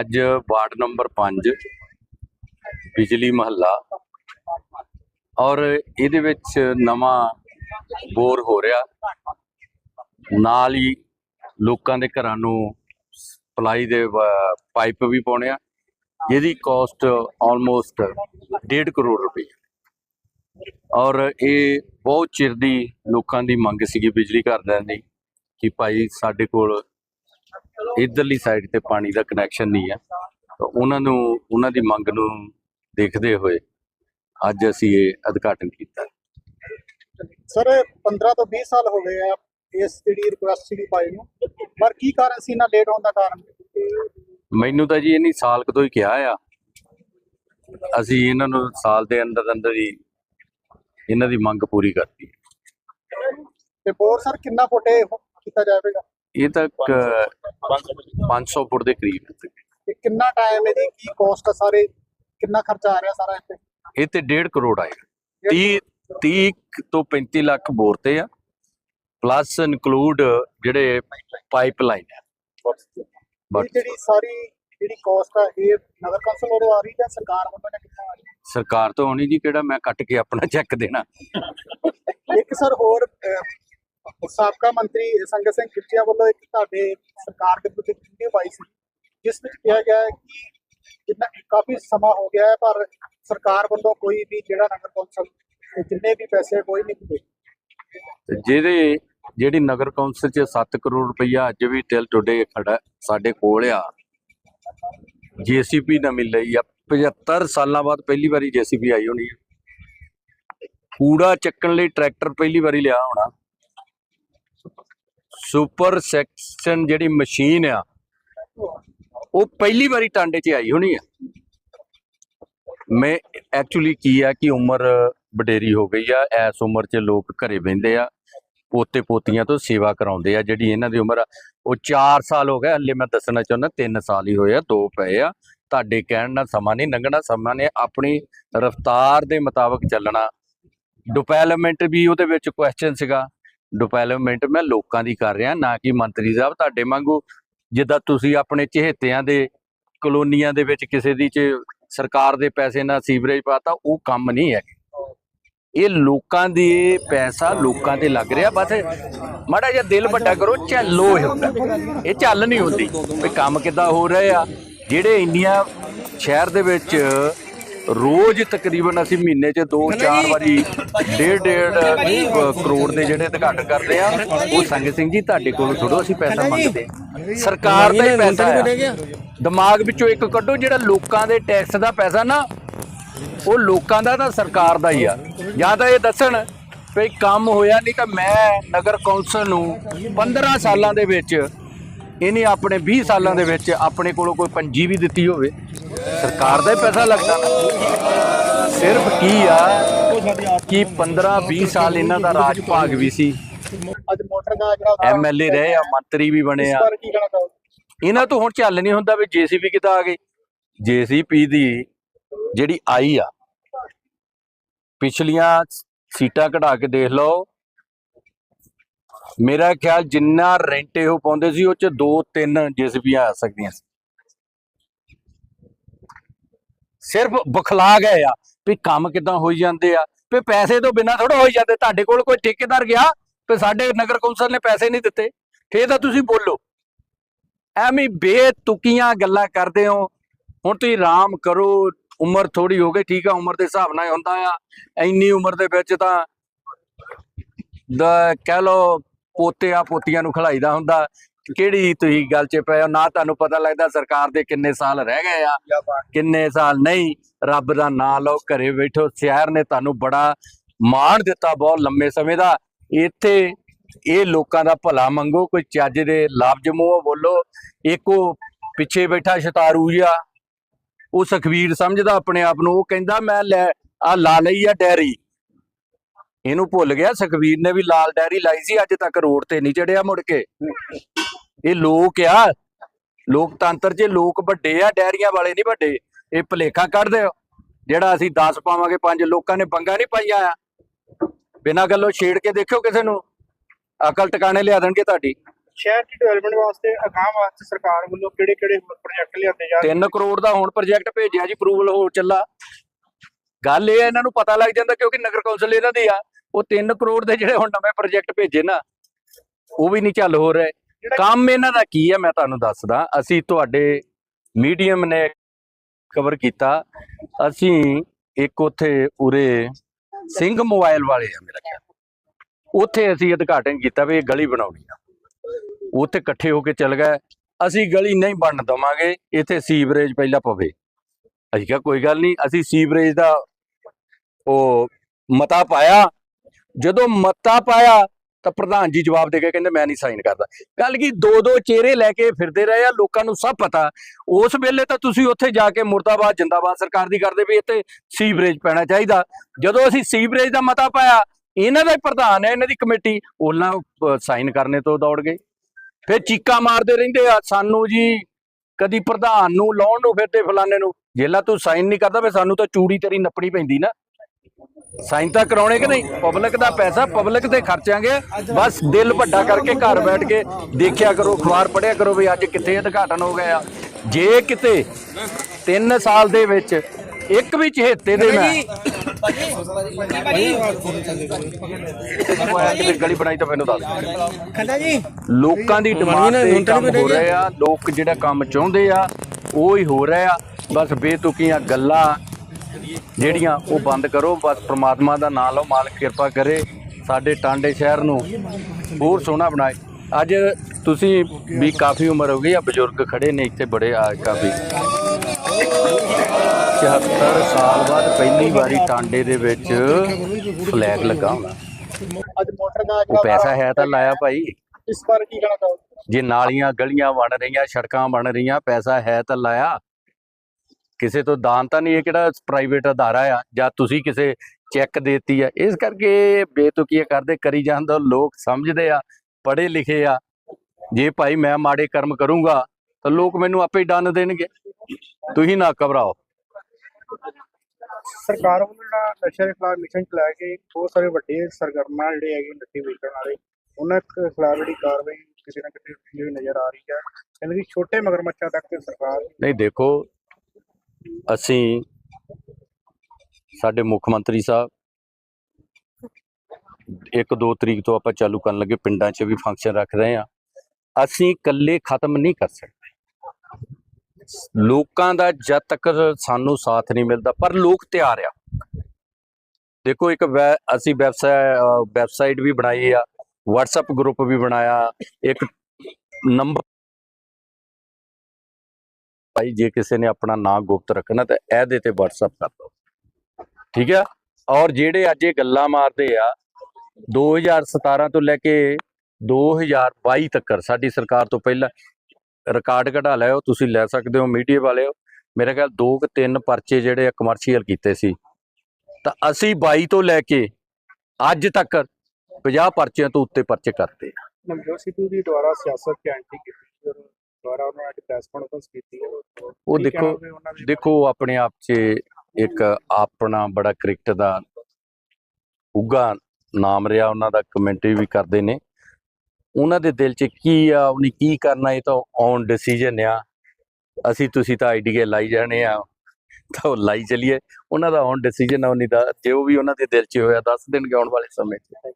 ਅੱਜ ward number 5 ਬਿਜਲੀ ਮਹੱਲਾ। ਔਰ ਇਹਦੇ ਵਿੱਚ ਨਵਾਂ ਬੋਰ ਹੋ ਰਿਹਾ। ਨਾਲ ਹੀ ਲੋਕਾਂ ਦੇ ਘਰਾਂ ਨੂੰ ਸਪਲਾਈ ਦੇ ਪਾਈਪ ਵੀ ਪਾਉਣੇ ਆ। ਜਿਹਦੀ ਕਾਸਟ ਆਲਮੋਸਟ 1.5 ਕਰੋੜ ਰੁਪਏ। ਔਰ ਇਹ ਬਹੁਤ ਚਿਰ ਦੀ ਲੋਕਾਂ ਦੀ ਮੰਗ ਸੀਗੀ ਬਿਜਲੀ ਘਰਦਿਆਂ ਦੀ, ਕਿ ਭਾਈ ਸਾਡੇ ਕੋਲ ਇਧਰਲੀ ਸਾਈਡ ਤੇ ਪਾਣੀ ਦਾ ਕਨੈਕਸ਼ਨ ਨਹੀਂ ਹੈ। ਤਾਂ ਉਹਨਾਂ ਨੂੰ ਉਹਨਾਂ ਦੀ ਮੰਗ ਨੂੰ ਦੇਖਦੇ ਹੋਏ ਅੱਜ ਅਸੀਂ ਇਹ ਉਦਘਾਟਨ ਕੀਤਾ। ਸਰ 15 ਤੋਂ 20 ਸਾਲ ਹੋ ਗਏ ਆ ਇਸ ਜਿਹੜੀ ਰਿਕੁਐਸਟ ਸੀਗੀ ਪਾਈ ਨੂੰ। ਪਰ ਕੀ ਕਾਰਨ ਸੀ ਨਾ ਲੇਟ ਹੋਣ ਦਾ ਕਾਰਨ? ਮੈਨੂੰ ਤਾਂ ਜੀ ਇਹਨੀ ਸਾਲ ਕਦੋਂ ਹੀ ਕਿਹਾ ਆ। ਅਸੀਂ ਇਹਨਾਂ ਨੂੰ ਸਾਲ ਦੇ ਅੰਦਰ ਅੰਦਰ ਹੀ ਇਹਨਾਂ ਦੀ ਮੰਗ ਪੂਰੀ ਕਰਤੀ। ਤੇ ਬੋਰ ਸਰ ਕਿੰਨਾ ਫੁੱਟੇ ਕੀਤਾ ਜਾਵੇਗਾ? ਇਹ ਤੱਕ 500 ਫੁੱਟ ਦੇ ਕਰੀਬ ਹੈ। ਤੇ ਕਿੰਨਾ ਟਾਈਮ ਇਹਦੀ ਕੀ ਕਾਸਟ ਆ ਸਾਰੇ? ਕਿੰਨਾ ਖਰਚਾ ਆ ਰਿਹਾ ਸਾਰਾ ਇੱਥੇ? ਇਹ ਤੇ 1.5 ਕਰੋੜ ਆਏਗਾ। 30 30 ਤੋਂ 35 ਲੱਖ ਬੋਰ ਤੇ ਆ। ਪਲੱਸ ਇਨਕਲੂਡ ਜਿਹੜੇ ਪਾਈਪਲਾਈਨ ਹੈ ਬਟ ਜਿਹੜੀ ਸਾਰੀ ਜਿਹੜੀ ਕਾਸਟ ਆ ਇਹ ਨਗਰ ਕੌਂਸਲ ਵੱਲੋਂ ਆ ਰਹੀ ਹੈ ਸਰਕਾਰ ਵੱਲੋਂ ਜਾਂ ਕਿੱਥੋਂ ਆ ਰਹੀ? ਸਰਕਾਰ ਤੋਂ ਆਉਣੀ ਜੀ ਕਿਹੜਾ ਮੈਂ ਕੱਟ ਕੇ ਆਪਣਾ ਚੈੱਕ ਦੇਣਾ। ਇੱਕ ਸਰ ਹੋਰ ਸਾਬਕਾ ਮੰਤਰੀ ਸੰਗਤ ਸਿੰਘ ਕਿਰਚੀਆ ਵੱਲੋਂ ਇੱਕ ਤੁਹਾਡੇ ਸਰਕਾਰ ਦੇ ਪ੍ਰਤੀ ਵੀਡੀਓ ਪਾਈ ਸੀ, ਜਿਸ ਵਿੱਚ ਕਿਹਾ ਗਿਆ ਹੈ ਕਿ ਜਿੰਨਾ ਕਾਫੀ ਸਮਾਂ ਹੋ ਗਿਆ ਹੈ, ਪਰ ਸਰਕਾਰ ਵੱਲੋਂ ਕੋਈ ਵੀ ਜਿਹੜਾ ਨਗਰ ਕੌਂਸਲ ਜਿੰਨੇ ਵੀ ਪੈਸੇ ਕੋਈ ਨਹੀਂ ਦਿੱਤੇ ਜਿਹਦੇ ਜਿਹੜੀ ਨਗਰ ਕੌਂਸਲ ਚ 7 ਕਰੋੜ ਰੁਪਈਆ ਅੱਜ ਵੀ ਟਿਲ ਟੁਡੇ ਖੜਾ ਸਾਡੇ ਕੋਲ ਆ। ਜੀਸੀਪੀ ਨਵੀਂ ਲਈ ਆ 75 ਸਾਲਾਂ ਬਾਅਦ ਪਹਿਲੀ ਵਾਰੀ ਜੀਸੀਪੀ ਆਈ ਹੋਣੀ ਹੈ। ਕੂੜਾ ਚੱਕਣ ਲਈ ਟਰੈਕਟਰ ਪਹਿਲੀ ਵਾਰੀ ਲਿਆ ਹੋਣਾ। ਸੁਪਰ ਸੈਕਸ਼ਨ ਜਿਹੜੀ ਮਸ਼ੀਨ ਆ, ਉਹ ਪਹਿਲੀ ਵਾਰੀ ਟਾਂਡੇ 'ਚ ਆਈ ਹੋਣੀ ਆ। ਮੈਂ ਐਕਚੁਅਲੀ ਕੀ ਆ ਕਿ ਉਮਰ ਵਡੇਰੀ ਹੋ ਗਈ ਆ, ਐਸ ਉਮਰ 'ਚ ਲੋਕ ਘਰੇ ਬਹਿੰਦੇ ਆ, ਪੋਤੇ ਪੋਤੀਆਂ ਤੋਂ ਸੇਵਾ ਕਰਾਉਂਦੇ ਆ, ਜਿਹੜੀ ਇਹਨਾਂ ਦੀ ਉਮਰ ਆ, ਉਹ 4 ਸਾਲ ਹੋ ਗਏ, ਹੱਲੇ ਮੈਂ ਦੱਸਣਾ ਚਾਹੁੰਦਾ 3 ਸਾਲ ਹੀ ਹੋਏ ਆ, ਦੋ ਪਏ ਆ। ਤੁਹਾਡੇ ਕਹਿਣ ਨਾਲ ਸਮਾਂ ਨਹੀਂ ਲੰਘਣਾ, ਸਮਾਂ ਨੇ ਆਪਣੀ ਰਫ਼ਤਾਰ ਦੇ ਮੁਤਾਬਕ ਚੱਲਣਾ। ਡਿਵੈਲਪਮੈਂਟ ਵੀ ਉਹਦੇ ਵਿੱਚ ਕੁਐਸਚਨ ਸੀਗਾ। ਡਿਵੈਲਪਮੈਂਟ ਮੈਂ ਲੋਕਾਂ ਦੀ ਕਰ ਰਿਹਾ, ਨਾ ਕਿ ਮੰਤਰੀ ਸਾਹਿਬ ਤੁਹਾਡੇ ਵਾਂਗੂ, ਜਿੱਦਾਂ ਤੁਸੀਂ ਆਪਣੇ ਚਹੇਤਿਆਂ ਦੇ ਕਲੋਨੀਆਂ ਦੇ ਵਿੱਚ ਕਿਸੇ ਦੀ ਚ ਸਰਕਾਰ ਦੇ ਪੈਸੇ ਨਾਲ ਸੀਵਰੇਜ ਪਾਤਾ, ਉਹ ਕੰਮ ਨਹੀਂ ਹੈ ਇਹ ਲੋਕਾਂ ਦੀ ਪੈਸਾ ਲੋਕਾਂ ਤੇ ਲੱਗ ਰਿਹਾ, ਬਸ ਮਾੜਾ ਜਿਹਾ ਦਿਲ ਵੱਡਾ ਕਰੋ, ਝੱਲੋ ਇਹ ਹੁੰਦਾ। ਇਹ ਚੱਲ ਨਹੀਂ ਹੁੰਦੀ ਵੀ ਕੰਮ ਕਿੱਦਾਂ ਹੋ ਰਹੇ ਆ। ਜਿਹੜੇ ਇੰਨੀਆਂ ਸ਼ਹਿਰ ਦੇ ਵਿੱਚ ਰੋਜ਼ ਤਕਰੀਬਨ ਅਸੀਂ ਮਹੀਨੇ 'ਚ 2-4 ਵਾਰੀ ਡੇਢ ਡੇਢ ਅ, ਕਰੋੜ ਦੇ ਜਿਹੜੇ ਉਦਘਾਟਨ ਕਰਦੇ ਆ ਉਹ ਸੰਗਤ ਸਿੰਘ ਜੀ ਤੁਹਾਡੇ ਕੋਲ ਥੋੜੋ ਅਸੀਂ ਪੈਸਾ ਮੰਗਦੇ ਸਰਕਾਰ ਦਾ ਹੀ ਪੈਸਾ ਆ। ਦਿਮਾਗ ਵਿੱਚੋਂ ਇੱਕ ਕੱਢੋ ਜਿਹੜਾ ਲੋਕਾਂ ਦੇ ਟੈਕਸ ਦਾ ਪੈਸਾ ਨਾ ਉਹ ਲੋਕਾਂ ਦਾ ਤਾਂ ਸਰਕਾਰ ਦਾ ਹੀ ਆ। ਜਾਂ ਤਾਂ ਇਹ ਦੱਸਣ ਵੀ ਕੰਮ ਹੋਇਆ ਨਹੀਂ ਤਾਂ ਮੈਂ ਨਗਰ ਕੌਂਸਲ ਨੂੰ 15 ਸਾਲਾਂ ਦੇ ਵਿੱਚ ਇਹਨੇ ਆਪਣੇ 20 ਸਾਲਾਂ ਦੇ ਵਿੱਚ ਆਪਣੇ ਕੋਲੋਂ ਕੋਈ ਪੰਜੀ ਵੀ ਦਿੱਤੀ ਹੋਵੇ। ਸਰਕਾਰ ਦਾ ਹੀ ਪੈਸਾ ਲੱਗਦਾ। ਨਾ ਸਿਰਫ ਕੀ ਆ ਕਿ 15 20 ਸਾਲ ਇਹਨਾਂ ਦਾ ਰਾਜ ਭਾਗ ਵੀ ਸੀ। ਅੱਜ ਮੋਟਰ ਦਾ ਜਿਹੜਾ ਐਮਐਲਏ ਰਹੇ ਆ, ਮੰਤਰੀ ਵੀ ਬਣੇ ਆ। ਇਹਨਾਂ ਤੋਂ ਹੁਣ ਚੱਲ ਨਹੀਂ ਹੁੰਦਾ ਵੀ ਜੀਸੀਪੀ ਕਿੱਦਾਂ ਆ ਗਈ। ਜੀਸੀਪੀ ਦੀ ਜਿਹੜੀ ਆਈ ਆ, ਪਿਛਲੀਆਂ ਸੀਟਾਂ ਘਟਾ ਕੇ ਦੇਖ ਲਓ। ਮੇਰਾ ਖਿਆਲ ਜਿੰਨਾ ਰੈਂਟ ਇਹੋ ਪਾਉਂਦੇ ਸੀ, ਉਹ ਚ ਦੋ ਤਿੰਨ ਜੀਸੀਪੀਆਂ ਆ ਸਕਦੀਆਂ ਸੀ। ਸਿਰਫ ਬੁਖਲਾ ਗਏ ਆ ਵੀ ਕੰਮ ਕਿਦਾਂ ਹੋਈ ਜਾਂਦੇ ਆ, ਵੀ ਪੈਸੇ ਤੋਂ ਬਿਨਾਂ ਥੋੜਾ ਹੋਈ ਜਾਂਦੇ। ਤੁਹਾਡੇ ਕੋਲ ਕੋਈ ਠੇਕੇਦਾਰ ਗਿਆ ਵੀ ਸਾਡੇ ਨਗਰ ਕੌਂਸਲ ਨੇ ਪੈਸੇ ਨਹੀਂ ਦਿੱਤੇ। ਫੇਰ ਤਾਂ ਤੁਸੀਂ ਬੋਲੋ, ਐਵੇਂ ਬੇਤੁਕੀਆਂ ਗੱਲਾਂ ਕਰਦੇ ਹੋ। ਹੁਣ ਤੁਸੀਂ ਆਰਾਮ ਕਰੋ, ਉਮਰ ਥੋੜੀ ਹੋ ਗਈ, ਠੀਕ ਆ, ਉਮਰ ਦੇ ਹਿਸਾਬ ਨਾਲ ਹੁੰਦਾ ਆ। ਇੰਨੀ ਉਮਰ ਦੇ ਵਿੱਚ ਤਾਂ ਦਾ, ਕਹਿ ਲੋ ਆ ਪੋਤੀਆਂ ਨੂੰ ਖਿਲਾਈਦਾ ਹੁੰਦਾ। ਕਿਹੜੀ ਤੁਸੀਂ ਗੱਲ 'ਚ ਪਏ ਹੋ ਨਾ ਤੁਹਾਨੂੰ ਪਤਾ ਲੱਗਦਾ ਸਰਕਾਰ ਦੇ ਕਿੰਨੇ ਸਾਲ ਰਹਿ ਗਏ ਆ ਕਿੰਨੇ ਸਾਲ ਨਹੀਂ ਰੱਬ ਦਾ ਨਾਮ ਲਓ ਘਰੇ ਬੈਠੋ। ਸ਼ਹਿਰ ਨੇ ਤੁਹਾਨੂੰ ਬੜਾ ਮਾਣ ਦਿੱਤਾ ਬਹੁਤ ਲੰਮੇ ਸਮੇਂ ਦਾ। ਇੱਥੇ ਇਹ ਲੋਕਾਂ ਦਾ ਭਲਾ ਮੰਗੋ ਕੋਈ ਚੱਜ ਦੇ ਲਫ਼ਜ਼ ਮੂੰਹੋਂ ਬੋਲੋ। ਇੱਕ ਪਿੱਛੇ ਬੈਠਾ ਸ਼ਤਾਰੂ ਜਿਹਾ ਉਹ ਸੁਖਵੀਰ ਸਮਝਦਾ ਆਪਣੇ ਆਪ ਨੂੰ ਉਹ ਕਹਿੰਦਾ ਮੈਂ ਲੈ ਆ ਲਾ ਲਈ ਆ ਡੈਰੀ। ਇਹਨੂੰ ਭੁੱਲ ਗਿਆ ਸੁਖਵੀਰ ਨੇ ਵੀ ਲਾਲ ਡੈਰੀ ਲਾਈ ਸੀ ਅੱਜ ਤੱਕ ਰੋਡ ਤੇ ਨਹੀਂ ਚੜਿਆ ਮੁੜ ਕੇ। ਇਹ ਲੋਕ ਆ। ਲੋਕਤੰਤਰ 'ਚ ਲੋਕ ਵੱਡੇ ਆ ਡੈਰੀਆਂ ਵਾਲੇ ਨਹੀਂ ਵੱਡੇ। ਇਹ ਭਲੇਖਾ ਕੱਢਦੇ ਹੋ। ਜਿਹੜਾ ਅਸੀਂ 10 ਪਾਵਾਂਗੇ ਪੰਜ ਲੋਕਾਂ ਨੇ ਪੰਗਾ ਨਹੀਂ ਪਾਈਆਂ ਆ। ਬਿਨਾਂ ਗੱਲੋਂ ਛੇੜ ਕੇ ਦੇਖਿਓ ਕਿਸੇ ਨੂੰ। ਅਕਲ ਟਿਕਾਣੇ ਲਿਆ ਦੇਣਗੇ ਤੁਹਾਡੀ। ਸ਼ਹਿਰ ਦੀ ਡਿਵੈਲਪਮੈਂਟ ਵਾਸਤੇ ਅਗਾਂਹ ਵਾਸਤੇ ਸਰਕਾਰ ਵੱਲੋਂ ਕਿਹੜੇ ਕਿਹੜੇ ਪ੍ਰੋਜੈਕਟ ਲਿਆਂਦੇ ਜਾ 3 ਕਰੋੜ ਦਾ ਹੁਣ ਪ੍ਰੋਜੈਕਟ ਭੇਜਿਆ ਜੀ ਅਪਰੂਵਲ ਹੋ ਚੱਲਾ। ਗੱਲ ਇਹ ਹੈ ਇਹਨਾਂ ਨੂੰ ਪਤਾ ਲੱਗ ਜਾਂਦਾ ਕਿਉਂਕਿ ਨਗਰ ਕੌਂਸਲ ਇਹਨਾਂ ਦੀ ਆ। ਉਹ 3 ਕਰੋੜ ਦੇ ਜਿਹੜੇ ਹੁਣ ਨਵੇਂ ਪ੍ਰੋਜੈਕਟ ਭੇਜੇ ਨਾ ਉਹ ਵੀ ਨਹੀਂ ਚੱਲ ਹੋ ਰਹੇ। ਕੰਮ ਇਹਨਾਂ ਦਾ ਕੀ ਹੈ ਮੈਂ ਤੁਹਾਨੂੰ ਦੱਸਦਾ। ਅਸੀਂ ਤੁਹਾਡੇ ਮੀਡੀਅਮ ਨੇ ਕਵਰ ਕੀਤਾ। ਅਸੀਂ ਇੱਕ ਉੱਥੇ ਉਰੇ ਸਿੰਘ ਮੋਬਾਈਲ ਵਾਲੇ ਆ, ਮੇਰਾ ਖਿਆਲ। ਉੱਥੇ ਅਸੀਂ ਉਦਘਾਟਨ ਕੀਤਾ ਵੀ ਇਹ ਗਲੀ ਬਣਾਉਣੀ ਆ। ਉੱਥੇ ਇਕੱਠੇ ਹੋ ਕੇ ਚੱਲ ਗਏ। ਅਸੀਂ ਗਲੀ ਨਹੀਂ ਬਣ ਦਵਾਂਗੇ, ਇੱਥੇ ਸੀਵਰੇਜ ਪਹਿਲਾਂ ਪਵੇ। ਅਸੀਂ ਕਿਹਾ, ਕੋਈ ਗੱਲ ਨਹੀਂ, ਅਸੀਂ ਸੀਵਰੇਜ ਦਾ ਉਹ ਮਤਾ ਪਾਇਆ। ਜਦੋਂ ਮਤਾ ਪਾਇਆ ਤਾਂ ਪ੍ਰਧਾਨ ਜੀ ਜਵਾਬ ਦੇ ਕੇ ਕਹਿੰਦੇ ਮੈਂ ਨਹੀਂ ਸਾਈਨ ਕਰਦਾ। ਗੱਲ ਕੀ ਦੋ ਦੋ ਚਿਹਰੇ ਲੈ ਕੇ ਫਿਰਦੇ ਰਹੇ ਆ, ਲੋਕਾਂ ਨੂੰ ਸਭ ਪਤਾ। ਉਸ ਵੇਲੇ ਤਾਂ ਤੁਸੀਂ ਉੱਥੇ ਜਾ ਕੇ ਮੁਰਦਾਬਾਦ, ਜਿੰਦਾਬਾਦ ਸਰਕਾਰ ਦੀ ਕਰਦੇ ਵੀ ਇੱਥੇ ਸੀਵਰੇਜ ਪੈਣਾ ਚਾਹੀਦਾ। ਜਦੋਂ ਅਸੀਂ ਸੀਵਰੇਜ ਦਾ ਮਤਾ ਪਾਇਆ, ਇਹਨਾਂ ਦਾ ਪ੍ਰਧਾਨ ਹੈ, ਇਹਨਾਂ ਦੀ ਕਮੇਟੀ, ਉਹਨਾਂ ਸਾਈਨ ਕਰਨੇ ਤੋਂ ਦੌੜ ਗਏ। ਫਿਰ ਚੀਕਾ ਮਾਰਦੇ ਰਹਿੰਦੇ ਆ, ਸਾਨੂੰ ਜੀ ਕਦੀ ਪ੍ਰਧਾਨ ਨੂੰ, ਲਾਉਣ ਨੂੰ ਫਿਰਦੇ ਫਲਾਣੇ ਨੂੰ। ਜੇਲਾ ਤੂੰ ਸਾਈਨ ਨਹੀਂ ਕਰਦਾ ਫੇ ਸਾਨੂੰ ਤਾਂ ਚੂੜੀ ਤੇਰੀ ਨੱਪਣੀ ਪੈਂਦੀ ਨਾ। ਸਾਈਨ ਤਾਂ ਕਰਾਉਣੇ ਕਿ ਨਹੀਂ? ਪਬਲਿਕ ਦਾ ਪੈਸਾ ਪਬਲਿਕ ਤੇ ਖਰਚਾਂਗੇ। ਬਸ ਦਿਲ ਵੱਡਾ ਕਰਕੇ ਘਰ ਬੈਠ ਕੇ ਦੇਖਿਆ ਕਰੋ ਅਖਬਾਰ ਪੜ੍ਹਿਆ ਕਰੋ ਵੀ ਅੱਜ ਕਿੱਥੇ ਉਦਘਾਟਨ ਹੋ ਗਿਆ ਜੇ ਕਿਤੇ 3 ਸਾਲ ਦੇ ਵਿੱਚ ਇੱਕ ਵੀ ਚਹੇਤੇ ਦੇ ਮੈਂ ਕੋਈ ਕਿਤੇ ਗਲੀ ਬਣਾਈ ਤਾਂ ਮੈਨੂੰ ਦੱਸ ਖੰਡਾ ਜੀ। ਲੋਕਾਂ ਦੀ ਡਿਮਾਂਡ ਤੇ ਕੰਮ ਹੋ ਰਹੇ ਲੋਕ ਜਿਹੜਾ ਕੰਮ ਚਾਹੁੰਦੇ ਆ ਉਹ ਹੀ ਹੋ ਰਿਹਾ ਬਸ ਬੇਤੁਕੀਆਂ ਗੱਲਾਂ ਜਿਹੜੀਆਂ ਉਹ ਬੰਦ ਕਰੋ ਬਸ ਪ੍ਰਮਾਤਮਾ ਦਾ ਨਾਮ ਲਓ ਮਾਲਕ ਕਿਰਪਾ ਕਰੇ ਸਾਡੇ ਟਾਂਡੇ ਸ਼ਹਿਰ ਨੂੰ ਹੋਰ ਸੋਹਣਾ ਬਣਾਏ। ਅੱਜ ਤੁਸੀਂ ਵੀ ਕਾਫੀ ਉਮਰ ਹੋ ਗਈ ਆ ਬਜ਼ੁਰਗ ਖੜੇ ਨੇ ਇੱਥੇ ਬੜੇ ਆ ਕਾਫੀ। 74 ਸਾਲ ਬਾਅਦ ਪਹਿਲੀ ਵਾਰੀ ਟਾਂਡੇ ਦੇ ਵਿੱਚ ਫਲੈਗ ਲੱਗਾ ਹੋਣਾ। ਅੱਜ ਮੋਟਰ ਦਾ ਉਹ ਪੈਸਾ ਹੈ ਤਾਂ ਲਾਇਆ ਭਾਈ। ਇਸ ਬਾਰੇ ਕੀ ਕਹਿਣਾ ਜੇ ਨਾਲੀਆਂ ਗਲੀਆਂ ਬਣ ਰਹੀਆਂ ਸੜਕਾਂ ਬਣ ਰਹੀਆਂ ਪੈਸਾ ਹੈ ਤਾਂ ਲਾਇਆ। ਕਿਸੇ ਤੋਂ ਦਾਨ ਤਾਂ ਨਹੀਂ ਇਹ ਕਿਹੜਾ ਪ੍ਰਾਈਵੇਟ ਅਦਾਰਾ ਆ ਜਾਂ ਤੁਸੀਂ ਕਿਸੇ ਚੈੱਕ ਦੇਤੀ ਆ? ਇਸ ਕਰਕੇ ਬੇਤੁਕੀਆਂ ਕਰਦੇ ਕਰੀ ਜਾਂਦਾ ਲੋਕ ਸਮਝਦੇ ਆ ਪੜ੍ਹੇ ਲਿਖੇ ਆ। ਜੇ ਭਾਈ ਮੈਂ ਮਾੜੇ ਕਰਮ ਕਰੂੰਗਾ ਤਾਂ ਲੋਕ ਮੈਨੂੰ ਆਪੇ ਹੀ ਡੰਨ ਦੇਣਗੇ। ਤੁਸੀਂ ਨਾ ਘਬਰਾਓ। ਸਰਕਾਰ ਵੱਲੋਂ ਜਿਹੜਾ ਨਸ਼ੇ ਦੇ ਖਿਲਾਫ ਮਿਸ਼ਨ ਚਲਾਇਆ ਕੇ ਬਹੁਤ ਸਾਰੇ ਵੱਡੇ ਸਰਗਰਮਾ ਜਿਹੜੇ ਹੈਗੇ ਨਸ਼ੇ ਵੇਚਣ ਵਾਲੇ ਉਹਨਾਂ ਖਿਲਾਫ ਜਿਹੜੀ ਕਾਰਵਾਈ ਕਿਸੇ ਨਾ ਕਿਸੇ ਨਜ਼ਰ ਆ ਰਹੀ ਹੈ ਕਹਿੰਦੇ ਕਿ ਛੋਟੇ ਮਗਰਮੱਛਾਂ ਤੱਕ ਤੇ ਸਰਕਾਰ ਨਹੀਂ ਦੇਖੋ ਅਸੀਂ ਸਾਡੇ ਮੁੱਖ ਮੰਤਰੀ ਸਾਹਿਬ ਇੱਕ ਦੋ ਤਰੀਕ ਤੋਂ ਆਪਾਂ ਚਾਲੂ ਕਰਨ ਲੱਗੇ, ਪਿੰਡਾਂ 'ਚ ਵੀ ਫੰਕਸ਼ਨ ਰੱਖ ਰਹੇ ਆ ਅਸੀਂ ਇਕੱਲੇ ਖਤਮ ਨਹੀਂ ਕਰ ਸਕਦੇ। ਲੋਕਾਂ ਦਾ ਜਦ ਤੱਕ ਸਾਨੂੰ ਸਾਥ ਨਹੀਂ ਮਿਲਦਾ, ਪਰ ਲੋਕ ਤਿਆਰ ਆ। ਦੇਖੋ ਇੱਕ ਵੈ- ਅਸੀਂ ਵੈਬਸਾਈਟ ਵੈਬਸਾਈਟ ਵੀ ਬਣਾਈ ਆ, WhatsApp ਗਰੁੱਪ ਵੀ ਬਣਾਇਆ, ਇੱਕ ਨੰਬਰ ਭਾਈ, ਜੇ ਕਿਸੇ ਨੇ ਆਪਣਾ ਨਾਮ ਗੁਪਤ ਰੱਖਣਾ, ਤਾਂ ਇਹਦੇ ਤੇ WhatsApp ਕਰ ਦਿਓ। ਠੀਕ ਆ? ਔਰ ਜਿਹੜੇ ਅੱਜ ਇਹ ਗੱਲਾਂ ਮਾਰਦੇ ਆ 2017 ਤੋਂ ਲੈ ਕੇ 2022 ਤੱਕ ਸਾਡੀ ਸਰਕਾਰ ਤੋਂ ਪਹਿਲਾਂ ਰਿਕਾਰਡ ਕਢਾ ਲਿਓ, ਤੁਸੀਂ ਲੈ ਸਕਦੇ ਹੋ ਮੀਡੀਆ ਵਾਲਿਓ। ਮੇਰੇ ਖਿਆਲ ਦੋ ਕਿ ਤਿੰਨ ਪਰਚੇ ਜਿਹੜੇ ਕਮਰਸ਼ੀਅਲ ਕੀਤੇ ਸੀ। ਤਾਂ ਅਸੀਂ 22 ਤੋਂ ਲੈ ਕੇ ਅੱਜ ਤੱਕ 50 ਪਰਚਿਆਂ ਤੋਂ ਉੱਤੇ ਪਰਚੇ ਕਰਤੇ ਆ। ਨਵਜੋਤ ਸਿੱਧੂ ਦੀ ਦੁਆਰਾ ਸਿਆਸਤ ਤੇ ਕੀਤੀ ਦੁਆਰਾ ਉਹਨਾਂ ਨੇ ਪ੍ਰੈਸ ਕਾਨਫਰੰਸ ਕੀਤੀ ਹੈ। ਉਹ ਕੀ ਦੇਖੋ ਕਹਿਣਾ ਵੀ ਉਹਨਾਂ ਦੇ? ਦੇਖੋ ਉਹ ਆਪਣੇ ਆਪ 'ਚ ਇੱਕ ਆਪਣਾ ਬੜਾ ਕ੍ਰਿਕਟ ਦਾ ਉੱਗਾ ਨਾਮ ਰਿਹਾ ਉਹਨਾਂ ਦਾ ਕਮੈਂਟਰੀ ਵੀ ਕਰਦੇ ਨੇ। ਉਹਨਾਂ ਦੇ ਦਿਲ 'ਚ ਕੀ ਆ ਉਹਨੇ ਕੀ ਕਰਨਾ ਇਹ ਤਾਂ ਔਨ ਡਿਸੀਜਨ ਆ। ਅਸੀਂ ਤੁਸੀਂ ਤਾਂ ਆਈਡੀਆ ਲਾਈ ਜਾਣੇ ਆ ਤਾਂ ਉਹ ਲਾਈ ਚਲੀਏ। ਉਹਨਾਂ ਦਾ ਔਨ ਡਿਸੀਜਨ ਆ ਉਹਨੀ ਦਾ ਜੋ ਵੀ ਉਹਨਾਂ ਦੇ ਦਿਲ 'ਚ ਹੋਇਆ ਦੱਸ ਦੇਣਗੇ ਆਉਣ ਵਾਲੇ ਸਮੇਂ 'ਚ।